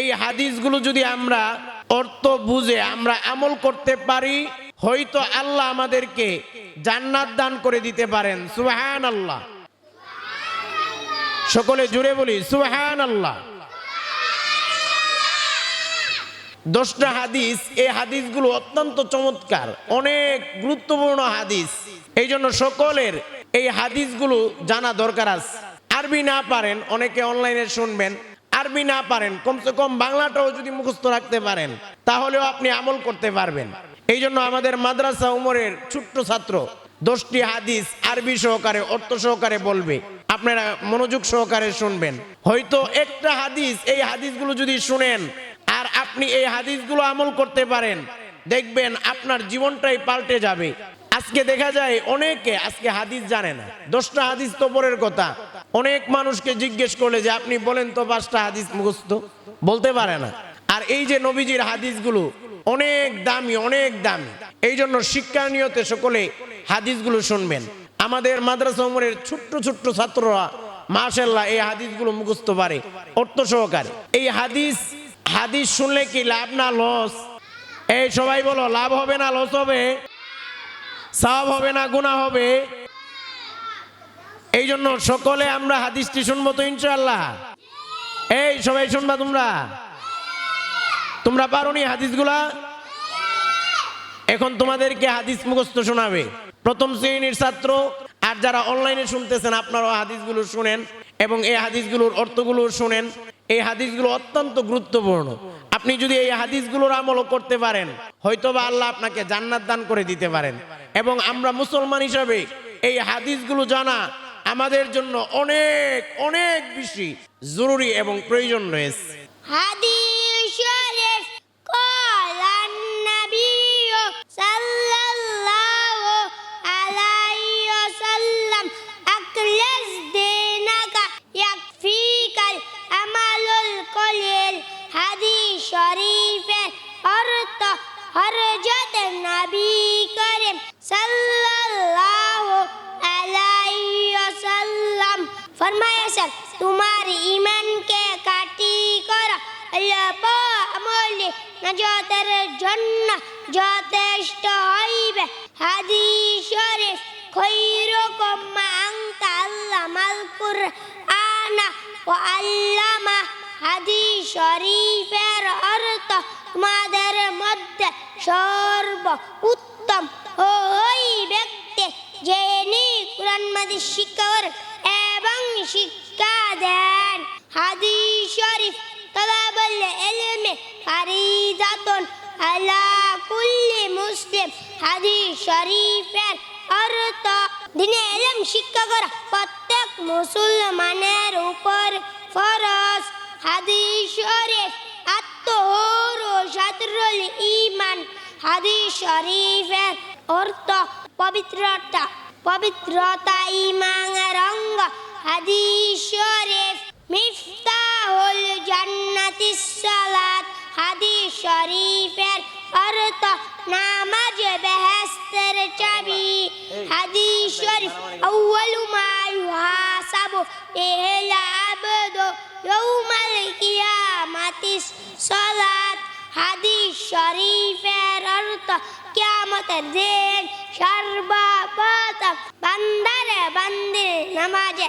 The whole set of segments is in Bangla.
এই হাদিসগুলো যদি আমরা অর্থ বুঝে আমরা আমল করতে পারি, হয়তো আল্লাহ আমাদেরকে জান্নাত দান করে দিতে পারেন। সুহান আল্লাহ সকলে জুড়ে বলি সুবহান আল্লাহ দশটা হাদিস, এই হাদিসগুলো অত্যন্ত চমৎকার, অনেক গুরুত্বপূর্ণ হাদিস। এই জন্য সকলের এই হাদিসগুলো জানা দরকার আছে। আরবি না পারেন, অনেকে অনলাইনে শুনবেন। আরবি না পারেন, কমসে কম বাংলাটাও যদি মুখস্থ রাখতে পারেন, তাহলেও আপনি আমল করতে পারবেন। এই জন্য আমাদের মাদ্রাসা উমরের ছোট্ট ছাত্র দশটি হাদিস আরবি সহকারে, অর্থ সহকারে বলবে। আপনারা মনোযোগ সহকারে শুনবেন। হয়তো একটা হাদিস, এই হাদিসগুলো যদি শুনেন, আর আপনি এই হাদিসগুলো আমল করতে পারেন, দেখবেন আপনার জীবনটাই পাল্টে যাবে। আজকে দেখা যায় অনেকে, আজকে হাদিস জানে না। দশটা হাদিস তো পরের কথা। অনেক মানুষকে জিজ্ঞেস করলে যে, আপনি বলেন তো পাঁচটা হাদিস মুখস্থ? বলতে পারে না। আর এই যে নবীজির হাদিসগুলো অনেক দামি অনেক দামি। এই জন্য শিক্ষা নিয়তে সকলে হাদিসগুলো শুনবেন। আমাদের মাদ্রাসা উমরের ছোট্ট ছোট্ট ছাত্ররা মাশাল্লাহ এই হাদিসগুলো মুখস্থ পারে, অর্থ সহকারে। এই হাদিস হাদিস শুনলে কি লাভ না লস? এই সবাই বলো, লাভ হবে না, লস হবে? সাব হবে না গুণা হবে? এই জন্য সকলে আমরা হাদিসটি শুনব তো ইনশাল্লাহ এই সবাই শুনবা তোমরা? তোমরা পারোনি হাদিসগুলা? এখন তোমাদেরকে হাদিস মুখস্থ শোনাবে। প্রথম শ্রেণির ছাত্র, আর যারা অনলাইনে শুনতেছেন, আপনারাও হাদিসগুলো শুনেন এবং এই হাদিসগুলোর অর্থগুলো শুনেন। এই হাদিসগুলো অত্যন্ত গুরুত্বপূর্ণ। আপনি যদি এই হাদিসগুলোর আমলও করতে পারেন, হয়তোবা আল্লাহ আপনাকে জান্নাত দান করে দিতে পারেন। এবং আমরা মুসলমান হিসাবে এই হাদিসগুলো জানা আমাদের জন্য অনেক অনেক বেশি জরুরি এবং প্রয়োজন রয়েছে। হাদিস শরীফ ফরমায়েছেন তোমার ঈমানকে কাটি করো। আল্লাহ পাক আমলে নাজাতের জন্য যথেষ্ট হইবে। হাদিস খৈরুকুম মান তাআল্লামাল কুরআনা। ওয়া আল্লামা, হাদিস শরীফের অর্থ তোমাদের মধ্যে সর্ব উত্তম ওই ব্যক্তি যিনি কোরআন মাদি শিক্ষা শিক্ষা দেন। হাদিস শরীফ বললে এলমে ফারিদাতুন আলা কুল্লি মুসলিম। হাদিস শরীফের অর্থ, দিনে এলম শিক্ষা করা প্রত্যেক মুসলমানের উপর ফরজ। হাদিস শরীফ, আত্মহর ও শাতরুল ঈমান। হাদিস শরীফের অর্থ, পবিত্রতা পবিত্রতা ঈমানের অঙ্গ হাদিস শরীফ মিফতাহুল জান্নাতিস সালাত। হাদিস শরীফের অর্থ নামাজ বেহেস্তের চাবি। হাদিস শরীফ আউয়ালু মা ইউহাসাবু বিহিল আবদু ইয়াউমাল কিয়ামাতিস সালাত। হাদিস শরীফের অর্থ কিয়ামতের দিন সর্বপ্রথম বান্দারে বান্দির নামাজে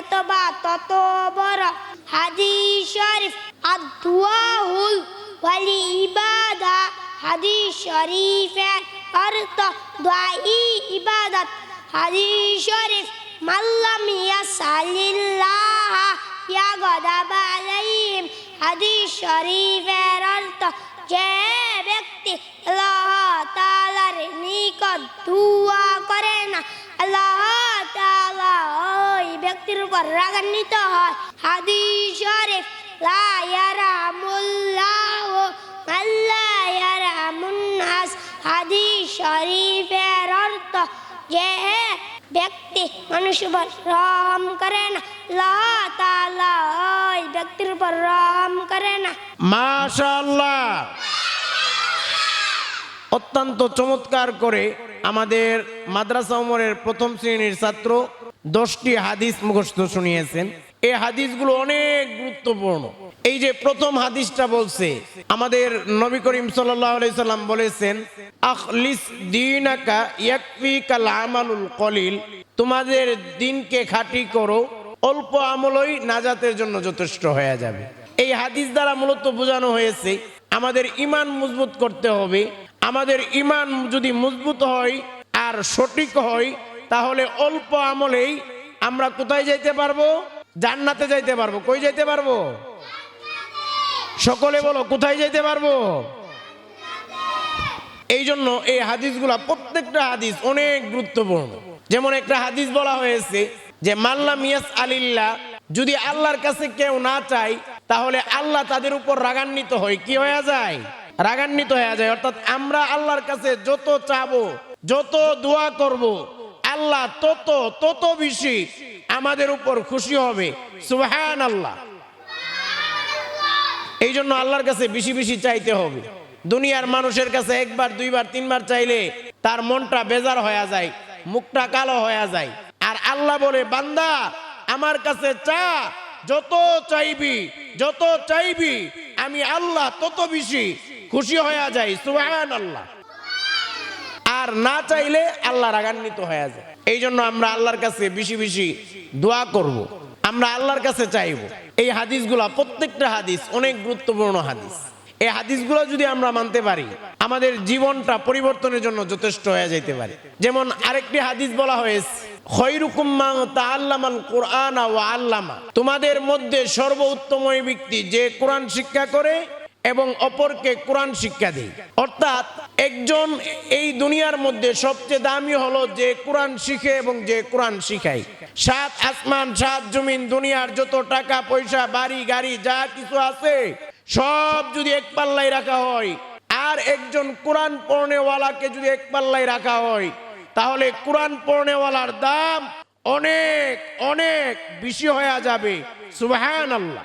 মতবা তত বড় হাদিস শরীফ আদুয়াহুল ওয়ালি ইবাদা। হাদিস শরীফের অর্থ দোয়াই ইবাদত। হাদিস শরীফ মাল্লাম ইয়াসালিল্লাহ ইয়া গদাব আলাইহিম। হাদিস শরীফের অর্থ, যে ব্যক্তি আল্লাহ তাআলার নিকট দুয়া করে উপর রাগান্বিত হয়। হাদি শরীফ, লা ইয়ারামুল্লাহ আল্লাহ ইয়ারামুন্নাস হাদিস শরীফের অর্থ, যে ব্যক্তি মানুষের উপর রহম করে না, আল্লাহ তাআলা ওই ব্যক্তির উপর রহম করে না। মাশাআল্লাহ। অত্যন্ত চমৎকার করে আমাদের মাদ্রাসা উমরের প্রথম শ্রেণির ছাত্র দশটি হাদিস মুখস্থ শুনিয়েছেন। এই হাদিসগুলো অনেক গুরুত্বপূর্ণ। এই যে প্রথম হাদিসটা বলছে, আমাদের নবী করিম সাল্লাম বলেছেন, আখলিস কলিল। তোমাদের দিনকে খাঁটি করো, অল্প আমলই নাজাতের জন্য যথেষ্ট হয়ে যাবে। এই হাদিস দ্বারা মূলত বোঝানো হয়েছে, আমাদের ইমান মজবুত করতে হবে। আমাদের ইমান যদি মজবুত হয় আর সঠিক হয় তাহলে অল্প আমলেই আমরা কোথায় যাইতে পারব? জান্নাতে যাইতে পারব। কই যাইতে পারব? সকলে বলো, কোথায় যাইতে পারব? এই জন্য এই হাদিসগুলা প্রত্যেকটা হাদিস অনেক গুরুত্বপূর্ণ। যেমন একটা হাদিস বলা হয়েছে যে মাল্লা মিয়াস আলিল্লাহ যদি আল্লাহর কাছে কেউ না চায়, তাহলে আল্লাহ তাদের উপর রাগান্বিত হয়। কি হয়ে যায়? রাগান্বিত হয়ে যায়। অর্থাৎ আমরা আল্লাহর কাছে যত চাবো, যত দোয়া করব আল্লাহ তত তত বেশি আমাদের উপর খুশি হবে। সুবহান আল্লাহ এই জন্য আল্লাহর কাছে বেশি বেশি চাইতে হবে। দুনিয়ার মানুষের কাছে একবার, দুইবার, তিনবার চাইলে তার মনটা বেজার হয়ে যায়, মুখটা কালো হয়ে যায়। আর আল্লাহ বলে, বান্দা, আমার কাছে চা, যত চাইবি যত চাইবি, আমি আল্লাহ তত বেশি খুশি হয়ে যাই। সুহান আল্লাহ আর না চাইলে আল্লাহ রাগান্বিত হয়ে যায়। এই জন্য আমরা আল্লাহর কাছে বেশি বেশি দোয়া করব। আমরা আল্লাহর কাছে চাইব। এই হাদিসগুলা, প্রত্যেকটা হাদিস অনেক গুরুত্বপূর্ণ হাদিস। এই হাদিসগুলো যদি আমরা মানতে পারি, আমাদের জীবনটা পরিবর্তনের জন্য যথেষ্ট হয়ে যেতে পারে। যেমন আরেকটি হাদিস বলা হয়েছে তোমাদের মধ্যে সর্বোত্তম ব্যক্তি যে কোরআন শিক্ষা করে এবং অপরকে কোরআন শিক্ষা দেয়। অর্থাৎ একজন এই দুনিয়ার মধ্যে সবচেয়ে দামি হলো যে কোরআন শিখে এবং যে কোরআন শিখায়। সাত আসমান, সাত জমিন, দুনিয়ার যত টাকা, পয়সা, বাড়ি, গাড়ি, যা কিছু আছে, সব যদি এক পাল্লায় রাখা হয়, আর একজন কোরআন পড়নেওয়ালাকে যদি এক পাল্লায় রাখা হয়, তাহলে কোরআন পড়নেওয়ালার দাম অনেক অনেক বেশি হয়ে যাবে। সুবহান আল্লাহ